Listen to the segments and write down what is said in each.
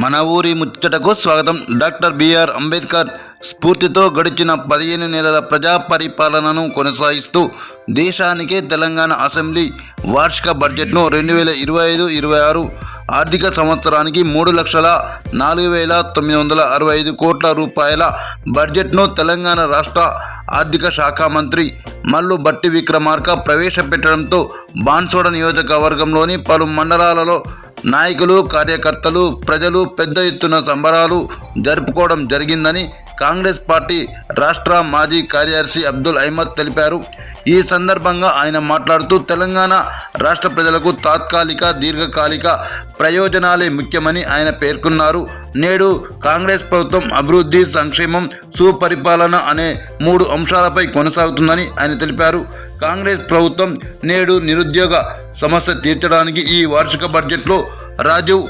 మన ఊరి ముచ్చటకు స్వాగతం. Doctor B R Ambedkar. స్ఫూర్తితో గడిచిన పదిహేను నెలల ప్రజా పరిపాలనను కొనసాగిస్తూ దేశానికే తెలంగాణ అసెంబ్లీ వార్షిక బడ్జెట్ను రెండు వేల ఇరవై ఐదు ఇరవై ఆరు ఆర్థిక సంవత్సరానికి మూడు లక్షల నాలుగు వేల తొమ్మిది వందల అరవై ఐదు కోట్ల రూపాయల బడ్జెట్ను తెలంగాణ రాష్ట్ర ఆర్థిక శాఖ మంత్రి మల్లు బట్టి విక్రమార్క ప్రవేశపెట్టడంతో బాన్సోడ నియోజకవర్గంలోని పలు మండలాలలో నాయకులు కార్యకర్తలు ప్రజలు పెద్ద ఎత్తున సంబరాలు జరుపుకోవడం జరిగిందని కాంగ్రెస్ పార్టీ రాష్ట్ర మాజీ కార్యదర్శి అబ్దుల్ అహ్మద్ తెలిపారు. ఈ సందర్భంగా ఆయన మాట్లాడుతూ తెలంగాణ రాష్ట్ర ప్రజలకు తాత్కాలిక దీర్ఘకాలిక ప్రయోజనాలే ముఖ్యమని ఆయన పేర్కొన్నారు. నేడు కాంగ్రెస్ ప్రభుత్వం అభివృద్ధి సంక్షేమం సుపరిపాలన అనే మూడు అంశాలపై కొనసాగుతుందని ఆయన తెలిపారు. కాంగ్రెస్ ప్రభుత్వం నేడు నిరుద్యోగ సమస్య తీర్చడానికి ఈ వార్షిక బడ్జెట్లో రాజీవ్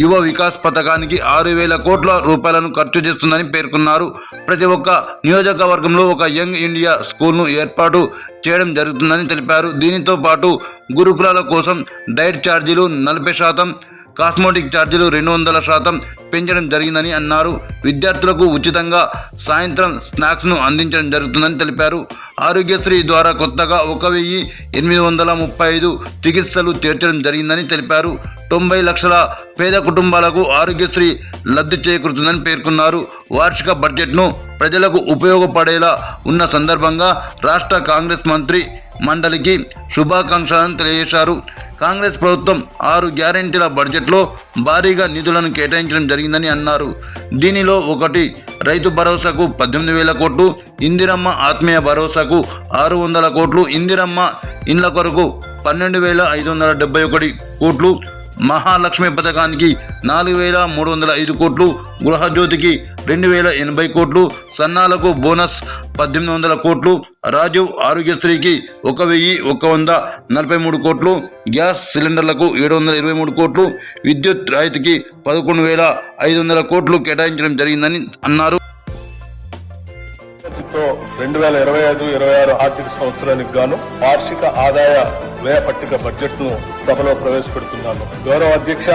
యువ వికాస్ పథకానికి ఆరు వేల కోట్ల రూపాయలను ఖర్చు చేస్తుందని పేర్కొన్నారు. ప్రతి ఒక్క నియోజకవర్గంలో ఒక యంగ్ ఇండియా స్కూల్ను ఏర్పాటు చేయడం జరుగుతుందని తెలిపారు. దీనితో పాటు గురుకులాల కోసం డైట్ ఛార్జీలు నలభై శాతం కాస్మోటిక్ ఛార్జీలు రెండు వందల శాతం పెంచడం జరిగిందని అన్నారు. విద్యార్థులకు ఉచితంగా సాయంత్రం స్నాక్స్ను అందించడం జరుగుతుందని తెలిపారు. ఆరోగ్యశ్రీ ద్వారా కొత్తగా ఒక వెయ్యి ఎనిమిది వందల ముప్పై ఐదు చికిత్సలు చేర్చడం జరిగిందని తెలిపారు. తొంభై లక్షల పేద కుటుంబాలకు ఆరోగ్యశ్రీ లబ్ధి చేకూరుతుందని పేర్కొన్నారు. వార్షిక బడ్జెట్ను ప్రజలకు ఉపయోగపడేలా ఉన్న సందర్భంగా రాష్ట్ర కాంగ్రెస్ మంత్రి మండలికి శుభాకాంక్షలను తెలియజేశారు. కాంగ్రెస్ ప్రభుత్వం ఆరు గ్యారెంటీల బడ్జెట్లో భారీగా నిధులను కేటాయించడం జరిగిందని అన్నారు. దీనిలో ఒకటి రైతు భరోసాకు పద్దెనిమిది వేల కోట్లు ఇందిరమ్మ ఆత్మీయ భరోసాకు ఆరు వందల కోట్లు ఇందిరమ్మ ఇండ్ల కొరకు పన్నెండు వేల ఐదు వందల డెబ్బై ఒకటి కోట్లు మహాలక్ష్మి పథకానికి నాలుగు వేల మూడు వందల ఐదు కోట్లు గృహజ్యోతికి రెండు వేల ఎనభై కోట్లు సన్నాలకు బోనస్ పద్దెనిమిది వందల కోట్లు రాజీవ్ ఆరోగ్యశ్రీకి ఒక వెయ్యి ఒక వంద నలభై మూడు కోట్లు గ్యాస్ సిలిండర్లకు ఏడు వందల ఇరవై మూడు కోట్లు విద్యుత్ రాయితీకి పదకొండు వేల ఐదు వందల కోట్లు కేటాయించడం జరిగిందని అన్నారు. రెండు వేల ఇరవై ఐదు ఇరవై ఆరు ఆర్థిక సంవత్సరానికి గాను వార్షిక ఆదాయ వ్యయ పట్టిక బడ్జెట్ను సభలో ప్రవేశపెడుతున్నాను. గౌరవ అధ్యక్ష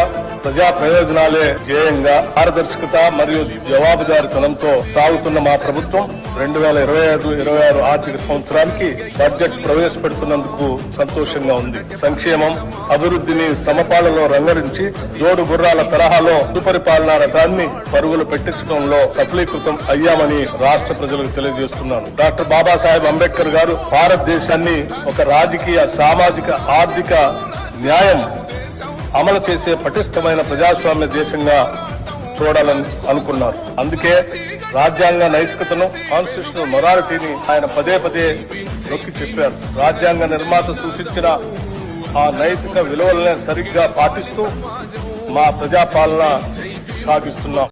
ప్రజా ప్రయోజనాలే ధ్యేయంగా పారదర్శకత మరియు జవాబుదారితనంతో సాగుతున్న మా ప్రభుత్వం రెండు వేల ఇరవై ఐదు ఇరవై ఆరు ఆర్థిక సంవత్సరానికి బడ్జెట్ ప్రవేశపెడుతున్నందుకు సంతోషంగా ఉంది. సంక్షేమం అభివృద్ధిని సమపాలలో రంగరించి జోడు గుర్రాల తరహాలో సుపరిపాలనా రథాన్ని పరుగులు పెట్టించడంలో సఫలీకృతం అయ్యామని రాష్ట్ర ప్రజలకు తెలియజేస్తున్నాను. డాక్టర్ బాబాసాహెబ్ అంబేద్కర్ గారు భారతదేశాన్ని ఒక రాజకీయ సామాజిక సామాజిక ఆర్థిక న్యాయం అమలు చేసే పటిష్టమైన ప్రజాస్వామ్య దేశంగా చూడాలని అనుకున్నారు. అందుకే రాజ్యాంగ నైతికతను కాన్స్టిట్యూషనల్ మొరాలిటీని ఆయన పదే పదే నొక్కి చెప్పారు. రాజ్యాంగ నిర్మాత సూచించిన ఆ నైతిక విలువలనే సరిగ్గా పాటిస్తూ మా ప్రజాపాలన సాగిస్తున్నాం.